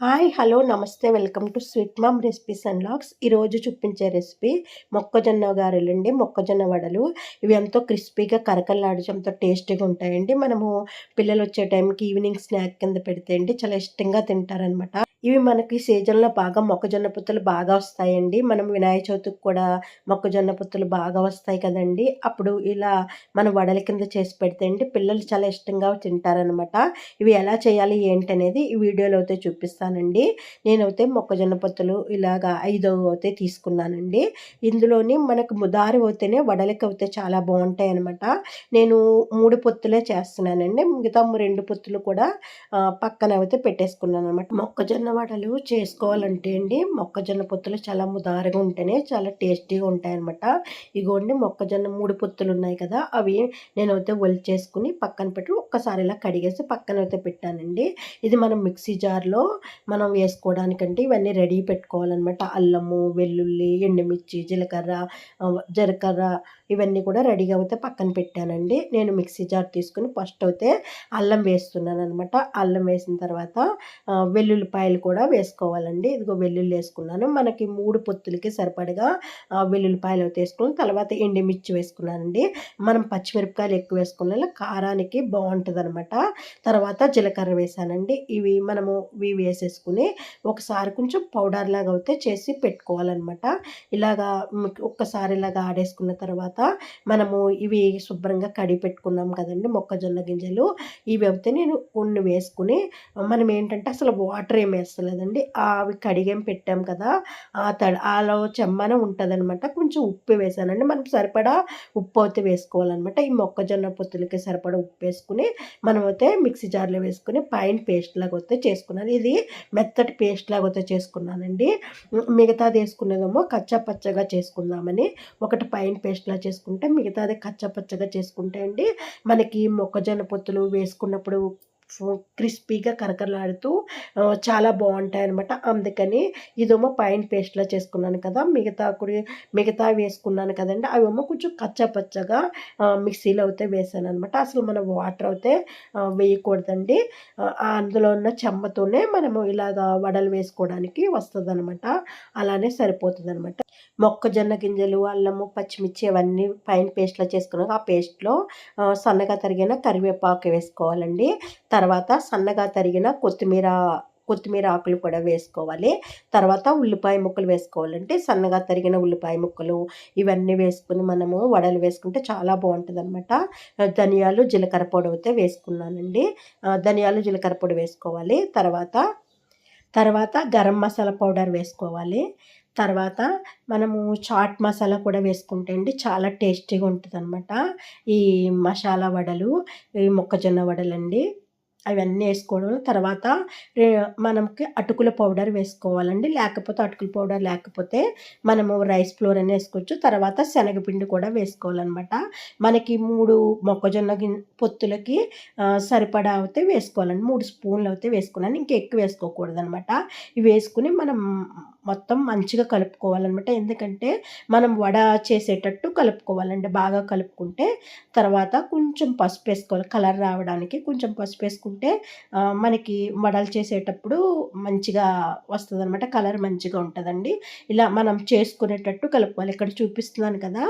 Hi hello నమస్తే welcome to sweet mom recipes and vlogs ఈరోజు చూపించే రెసిపీ మొక్కజొన్న గారెలండి మొక్కజొన్న వడలు. ఇవి ఎంతో క్రిస్పీగా కరకల్లాడుచు ఎంతో టేస్టీగా ఉంటాయండి. మనము పిల్లలు వచ్చే టైంకి ఈవినింగ్ స్నాక్ కింద పెడితే అండి చాలా ఇష్టంగా తింటారనమాట ఇవి మనకి సీజన్లో బాగా మొక్కజొన్న పుత్తలు బాగా వస్తాయండి. మనం వినాయక చవితికి కూడా మొక్కజొన్న పుత్తలు బాగా వస్తాయి కదండి. అప్పుడు ఇలా మన వడల కింద చేసి పెడితే అండి పిల్లలు చాలా ఇష్టంగా తింటారనమాట ఇవి ఎలా చేయాలి ఏంటనేది ఈ వీడియోలో అయితే చూపిస్తానండి. నేనైతే మొక్కజొన్న పొత్తులు ఇలాగా ఐదు అయితే తీసుకున్నానండి. ఇందులోని మనకు ముదారి అవుతేనే వడలకి అయితే చాలా బాగుంటాయి అనమాట నేను మూడు పొత్తులే చేస్తున్నానండి. మిగతా రెండు పొత్తులు కూడా పక్కన అయితే పెట్టేసుకున్నాను అనమాట మొక్కజొన్న వడలు చేసుకోవాలంటే అండి మొక్కజొన్న పొత్తులు చాలా ముదారగా ఉంటేనే చాలా టేస్టీగా ఉంటాయన్నమాట. ఇగోండి మొక్కజొన్న మూడు పొత్తులు ఉన్నాయి కదా అవి నేనైతే చేసుకుని పక్కన పెట్టి ఒక్కసారి ఇలా కడిగేసి పక్కన అయితే పెట్టానండి. ఇది మనం మిక్సీ జార్లో మనం వేసుకోవడానికంటే ఇవన్నీ రెడీ పెట్టుకోవాలన్నమాట. అల్లము వెల్లుల్లి ఎండుమిర్చి జీలకర్ర జీలకర్ర ఇవన్నీ కూడా రెడీగా అయితే పక్కన పెట్టానండి. నేను మిక్సీ జార్ తీసుకుని ఫస్ట్ అయితే అల్లం వేస్తున్నాను అనమాట అల్లం వేసిన తర్వాత వెల్లుల్లిపాయలు కూడా వేసుకోవాలండి. ఇదిగో వెల్లుల్లి వేసుకున్నాను. మనకి మూడు పొత్తులకి సరిపడగా వెల్లుల్లిపాయలు అయితే వేసుకుని తర్వాత ఎండిమిర్చి వేసుకున్నానండి. మనం పచ్చిమిరపకాయలు ఎక్కువ వేసుకున్న కారానికి బాగుంటుంది అనమాట తర్వాత జీలకర్ర వేసానండి. ఇవి మనము ఇవి వేసేసుకుని ఒకసారి కొంచెం పౌడర్ లాగా అయితే చేసి పెట్టుకోవాలన్నమాట. ఇలాగా ఒక్కసారి ఇలాగా ఆడేసుకున్న తర్వాత మనము ఇవి శుభ్రంగా కడిగి పెట్టుకున్నాం కదండి మొక్కజొన్న గింజలు. ఇవి అయితే నేను కొన్ని వేసుకుని మనం ఏంటంటే అసలు వాటర్ ఏం వేస్తలేదండి అవి కడిగేం పెట్టాం కదా ఆ తడ అలా చెమ్మన ఉంటుందన్నమాట కొంచెం ఉప్పు వేసానండి. మనం సరిపడా ఉప్పు అయితే వేసుకోవాలన్నమాట ఈ మొక్కజొన్న పొత్తులకి సరిపడా ఉప్పు వేసుకుని మనం అయితే మిక్సీ జార్లో వేసుకుని పైన పేస్ట్ లాగా అయితే చేసుకున్నాను. ఇది మెత్తటి పేస్ట్ లాగా అయితే చేసుకున్నానండి. మిగతాది వేసుకునేదేమో కచ్చా పచ్చగా చేసుకుందామని ఒకటి పైన పేస్ట్లా చేసుకుంటే మిగతాది కచ్చా పచ్చగా చేసుకుంటే అండి మనకి మొక్కజొన్న పొత్తులు వేసుకున్నప్పుడు క్రిస్పీగా కరకరలాడుతూ చాలా బాగుంటాయి అనమాట అందుకని ఇదేమో పైన పేస్ట్లా చేసుకున్నాను కదా మిగతా కూడా మిగతా వేసుకున్నాను కదండి అవేమో కొంచెం కచ్చపచ్చగా మిక్సీలో అయితే వేసాను అనమాట అసలు మనం వాటర్ అయితే వేయకూడదండి. అందులో ఉన్న చెమ్మతోనే మనము ఇలాగ వడలు వేసుకోవడానికి వస్తుంది అనమాట అలానే సరిపోతుంది అనమాట మొక్కజొన్న గింజలు అల్లము పచ్చిమిర్చి అవన్నీ పైన పేస్ట్లో చేసుకున్నాక ఆ పేస్ట్లో సన్నగా తరిగిన కరివేపాకు వేసుకోవాలండి. తర్వాత సన్నగా తరిగిన కొత్తిమీర కొత్తిమీర ఆకులు కూడా వేసుకోవాలి. తర్వాత ఉల్లిపాయ ముక్కలు వేసుకోవాలంటే సన్నగా తరిగిన ఉల్లిపాయ ముక్కలు ఇవన్నీ వేసుకుని మనము వడలు వేసుకుంటే చాలా బాగుంటుంది అనమాట ధనియాలు జీలకర్ర పొడి అయితే వేసుకున్నానండి. ధనియాలు జీలకర్ర పొడి వేసుకోవాలి. తర్వాత తర్వాత గరం మసాలా పౌడర్ వేసుకోవాలి. తర్వాత మనము చాట్ మసాలా కూడా వేసుకుంటే అండి చాలా టేస్టీగా ఉంటుంది అనమాట ఈ మసాలా వడలు ఈ మొక్కజొన్న వడలండి అవన్నీ వేసుకోవడం తర్వాత మనకి అటుకుల పౌడర్ వేసుకోవాలండి. లేకపోతే అటుకుల పౌడర్ లేకపోతే మనము రైస్ ఫ్లోర్ అని వేసుకోవచ్చు. తర్వాత శనగపిండి కూడా వేసుకోవాలన్నమాట. మనకి మూడు మొక్కజొన్న పొత్తులకి సరిపడా అయితే వేసుకోవాలండి. మూడు స్పూన్లు అయితే వేసుకున్నాను. ఇంకా ఎక్కువ వేసుకోకూడదు అనమాట ఇవి వేసుకుని మనం మొత్తం మంచిగా కలుపుకోవాలన్నమాట. ఎందుకంటే మనం వడ చేసేటట్టు కలుపుకోవాలండి. బాగా కలుపుకుంటే తర్వాత కొంచెం పసుపు వేసుకోవాలి. కలర్ రావడానికి కొంచెం పసుపు వేసుకుంటే మనకి వడలు చేసేటప్పుడు మంచిగా వస్తుంది అనమాట కలర్ మంచిగా ఉంటుందండి. ఇలా మనం చేసుకునేటట్టు కలుపుకోవాలి. ఇక్కడ చూపిస్తున్నాను కదా.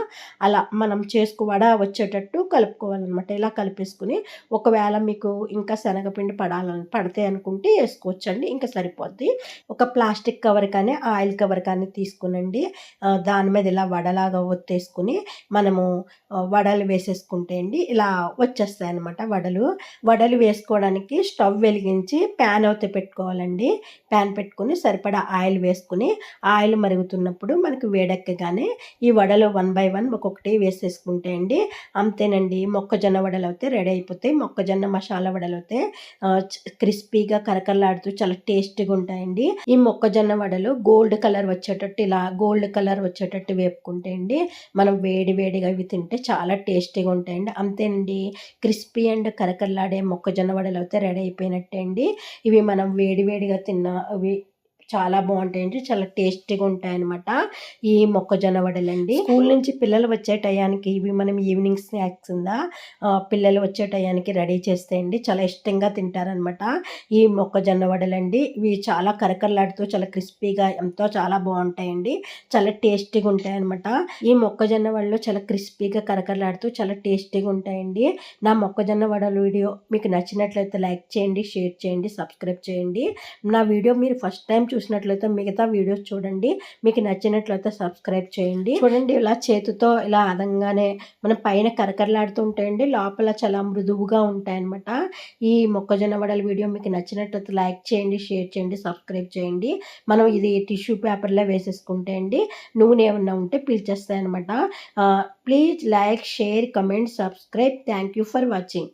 అలా మనం చేసుకు వడ వచ్చేటట్టు కలుపుకోవాలన్నమాట. ఇలా కలిపేసుకుని ఒకవేళ మీకు ఇంకా శనగపిండి పడాలని పడితే అనుకుంటే వేసుకోవచ్చండి. ఇంకా సరిపోద్ది. ఒక ప్లాస్టిక్ కవర్ కానీ ఆయిల్ కవర్ కానీ తీసుకునండి. దాని మీద ఇలా వడలాగా ఒత్తేసుకుని మనము వడలు వేసేసుకుంటే అండి ఇలా వచ్చేస్తాయి అనమాట వడలు. వడలు వేసుకోవడానికి స్టవ్ వెలిగించి ప్యాన్ అయితే పెట్టుకోవాలండి. ప్యాన్ పెట్టుకుని సరిపడా ఆయిల్ వేసుకుని ఆయిల్ మరుగుతున్నప్పుడు మనకు వేడెక్కగానే ఈ వడలు వన్ బై వన్ ఒక్కొక్కటి వేసేసుకుంటే అండి అంతేనండి. మొక్కజొన్న వడలు అయితే రెడీ అయిపోతాయి. మొక్కజొన్న మసాలా వడలు అయితే క్రిస్పీగా కరకరలాడుతూ చాలా టేస్టీగా ఉంటాయండి. ఈ మొక్కజొన్న వడలు గో గోల్డ్ కలర్ వచ్చేటట్టు ఇలా గోల్డ్ కలర్ వచ్చేటట్టు వేపుకుంటే అండి మనం వేడి వేడిగా ఇవి తింటే చాలా టేస్టీగా ఉంటాయండి. అంతేనండి క్రిస్పీ అండ్ కరకరలాడే మొక్కజొన్న వడలు అయితే రెడీ అయిపోయినట్టే అండి. ఇవి మనం వేడి వేడిగా తిన్న అవి చాలా బాగుంటాయండి. చాలా టేస్టీగా ఉంటాయన్నమాట. ఈ మొక్కజొన్న వడలండి. స్కూల్ నుంచి పిల్లలు వచ్చే టయానికి ఇవి మనం ఈవినింగ్ స్నాక్స్ ఉందా పిల్లలు వచ్చే టయానికి రెడీ చేస్తాయండి. చాలా ఇష్టంగా తింటారనమాట ఈ మొక్కజొన్న వడలండి ఇవి చాలా కరకరలాడుతూ చాలా క్రిస్పీగా ఎంతో చాలా బాగుంటాయండి. చాలా టేస్టీగా ఉంటాయి అనమాట ఈ మొక్కజొన్న వడలు చాలా క్రిస్పీగా కరకరలాడుతూ చాలా టేస్టీగా ఉంటాయండి. నా మొక్కజొన్న వడల వీడియో మీకు నచ్చినట్లయితే లైక్ చేయండి షేర్ చేయండి సబ్స్క్రైబ్ చేయండి. నా వీడియో మీరు ఫస్ట్ టైం చూసినట్లయితే మిగతా వీడియోస్ చూడండి. మీకు నచ్చినట్లయితే సబ్స్క్రైబ్ చేయండి. చూడండి. ఇలా చేతితో ఇలా అదంగానే మన పైన కరకరలాడుతూ ఉంటాయండి. లోపల చాలా మృదువుగా ఉంటాయి అనమాట ఈ మొక్కజొన్న వడల వీడియో మీకు నచ్చినట్లయితే లైక్ చేయండి షేర్ చేయండి సబ్స్క్రైబ్ చేయండి. మనం ఇది టిష్యూ పేపర్లో వేసేసుకుంటే అండి నూనె ఏమన్నా ఉంటే పీల్చేస్తాయి అనమాట please like share comment subscribe. Thank you for watching.